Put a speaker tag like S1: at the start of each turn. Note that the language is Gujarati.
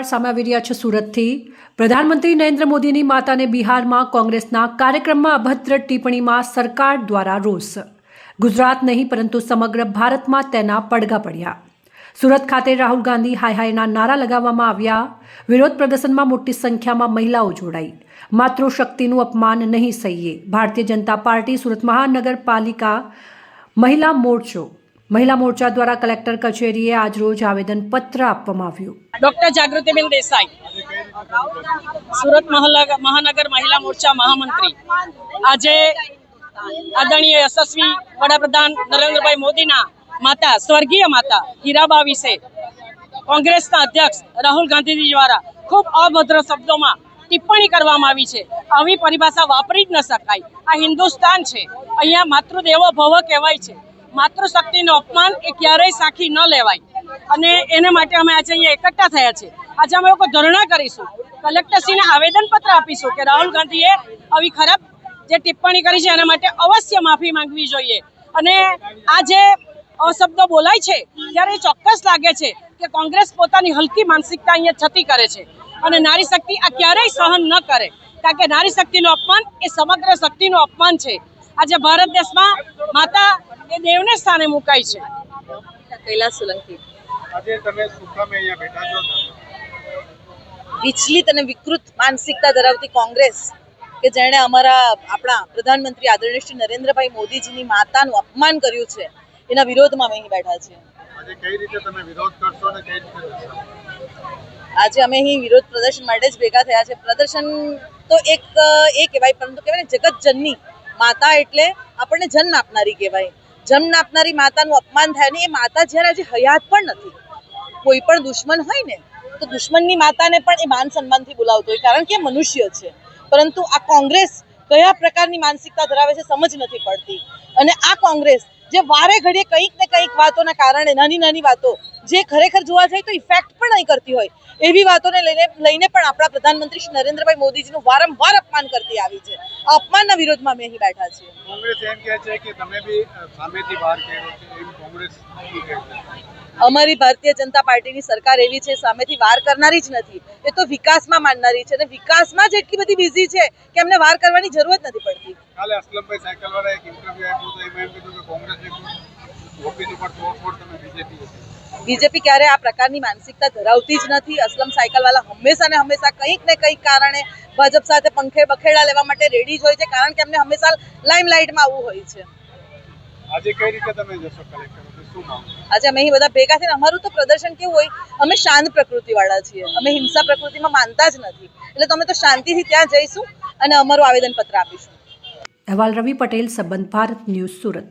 S1: સમાચાર સામે આવી રહ્યા છે સુરતથી. પ્રધાનમંત્રી નરેન્દ્ર મોદીની માતાને બિહારમાં કોંગ્રેસના કાર્યક્રમમાં અભદ્ર ટિપ્પણીમાં સરકાર દ્વારા રોષ. ગુજરાત નહીં, પરંતુ સમગ્ર ભારતમાં તેના પડઘા પડ્યા. સુરત ખાતે રાહુલ ગાંધી હાય હાયના નારા લગાવવામાં આવ્યા. વિરોધ પ્રદર્શનમાં મોટી સંખ્યામાં મહિલાઓ જોડાઈ. માતૃશક્તિનું અપમાન નહીં સહીએ. ભારતીય જનતા પાર્ટી સુરત મહાનગરપાલિકા મહિલા મોરચો મહિલા મોરચા દ્વારા કલેક્ટર કચેરીએ આજરોજ આવેદનપત્ર આપવામાં આવ્યું.
S2: ડોક્ટર જાગૃતિબેન દેસાઈ, સુરત મહાનગર મહિલા મોરચા મહામંત્રી. આજે આદરણીય યશસ્વી વડાપ્રધાન નરેન્દ્રભાઈ મોદીના માતા, સ્વર્ગીય માતા હીરાબા વિશે કોંગ્રેસના અધ્યક્ષ રાહુલ ગાંધીજી દ્વારા ખૂબ અભદ્ર શબ્દોમાં ટિપ્પણી કરવામાં આવી છે. આવી પરિભાષા વાપરી જ ન શકાય. આ હિન્દુસ્તાન છે. અહીંયા માતૃદેવો ભવ કહેવાય છે. માતૃશક્તિનું અપમાન એ ક્યારેય સાખી ન લેવાય. અને એના માટે અમે આજે અહીંયા એકઠા થયા છે આજે અમે લોકો ધરણા કરીશું. કલેક્ટરશ્રીને આવેદનપત્ર આપીશું કે રાહુલ ગાંધીએ આવી ખરાબ જે ટિપ્પણી કરી છે એના માટે અવશ્ય માફી માંગવી જોઈએ. અને આ જે અશબ્દો બોલાય છે, ત્યારે ચોક્કસ લાગે છે કે કોંગ્રેસ પોતાની હલકી માનસિકતા અહીંયા છતી કરે છે. અને નારી શક્તિ આ ક્યારેય સહન ન કરે. કારણ કે નારી શક્તિનું અપમાન એ સમગ્ર શક્તિનું અપમાન છે. આજે ભારત દેશમાં માતા એ દેવને સ્થાને મુકાઈ છે.
S3: કૈલાસ સોલંકી.
S4: આજે તમે સુખામે અહીંયા બેઠા છો
S3: વિચલિત અને વિકૃત માનસિકતા ધરાવતી કોંગ્રેસ કે જેણે અમારા આપણા પ્રધાનમંત્રી આદરણીય શ્રી નરેન્દ્રભાઈ મોદીજીની માતાનું અપમાન કર્યું છે એના વિરોધમાં અમે અહીં બેઠા છીએ.
S4: આજે કઈ રીતે તમે વિરોધ કરશો અને કઈ રીતે
S3: આજે અમે અહીં વિરોધ પ્રદર્શન માટે જ ભેગા થયા છે. પ્રદર્શન તો એક એ કહેવાય પરંતુ કહેવાય ને જગત જનની માતા એટલે આપણને જન્મ આપનારી કહેવાય. જન્મ આપનારી માતાનું અપમાન થાય ને એ માતા જ્યારે આજે હયાત પણ નથી, કોઈ પણ દુશ્મન હોય ને, તો દુશ્મનની માતાને પણ એ માન સન્માનથી બોલાવતો હોય, કારણ કે મનુષ્ય છે. પરંતુ આ કોંગ્રેસ કયા પ્રકારની માનસિકતા ધરાવે છે સમજ નથી પડતી. અને આ કોંગ્રેસ જે વારે ઘડીએ કંઈક ને કંઈક વાતોના કારણે, નાની નાની વાતો જે ખરેખર જોવા જાય તો ઇફેક્ટ પણ નહીં કરતી હોય. એવી વાતોને લઈને લઈને પણ આપણા પ્રધાનમંત્રી શ્રી નરેન્દ્રભાઈ મોદીજીનું વારંવાર અપમાન કરતી આવી છે. અપમાનના વિરોધમાં અમે અહીં બેઠા છીએ.
S4: કોંગ્રેસ એમ કહે છે કે તમે બી સામેથી બહાર કર્યો છે એમ કોંગ્રેસ શું કહે છે?
S3: અમારી ભારતીય જનતા પાર્ટીની સરકાર એવી છે સામેથી વાર કરનારી જ નથી. એ તો વિકાસમાં માનનારી છે અને વિકાસમાં જ એટલી બધી બિઝી છે કે એમને વાર કરવાની જરૂર જ નથી પડતી.
S4: કાલે અસલમભાઈ સાયકલવાળા એક ઇન્ટરવ્યુ આપ્યું તો એમાં એમ કીધું કે કોંગ્રેસ ઓફિસ ઉપર તોડફોડ તમે બીજેપી
S3: બીજેપી ક્યારે આ પ્રકારની માનસિકતા ધરાવતી જ નથી. અસલમ સાયકલવાલા હંમેશા ને હંમેશા કંઈક ને કંઈક કારણે ભાજપ સાથે પંખે બખેડા લેવા માટે રેડી જ હોય છે કારણ કે એમને હંમેશા લાઇમલાઇટમાં આવવું હોય છે.
S4: આજે કઈ રીતે તમે જશો કલેક્ટર ઓફિસ? શું માંગ
S3: આજે અમે અહીં બધા ભેગા થઈને અમારું તો પ્રદર્શન કેવું હોય અમે શાંત પ્રકૃતિવાળા છીએ. અમે હિંસા પ્રકૃતિમાં માનતા જ નથી. એટલે તમે તો શાંતિથી ત્યાં જઈશું અને અમારું આવેદનપત્ર આપીશું.
S1: અહેવાલ રવિ પટેલ સંબંધ ભારત ન્યૂઝ સુરત.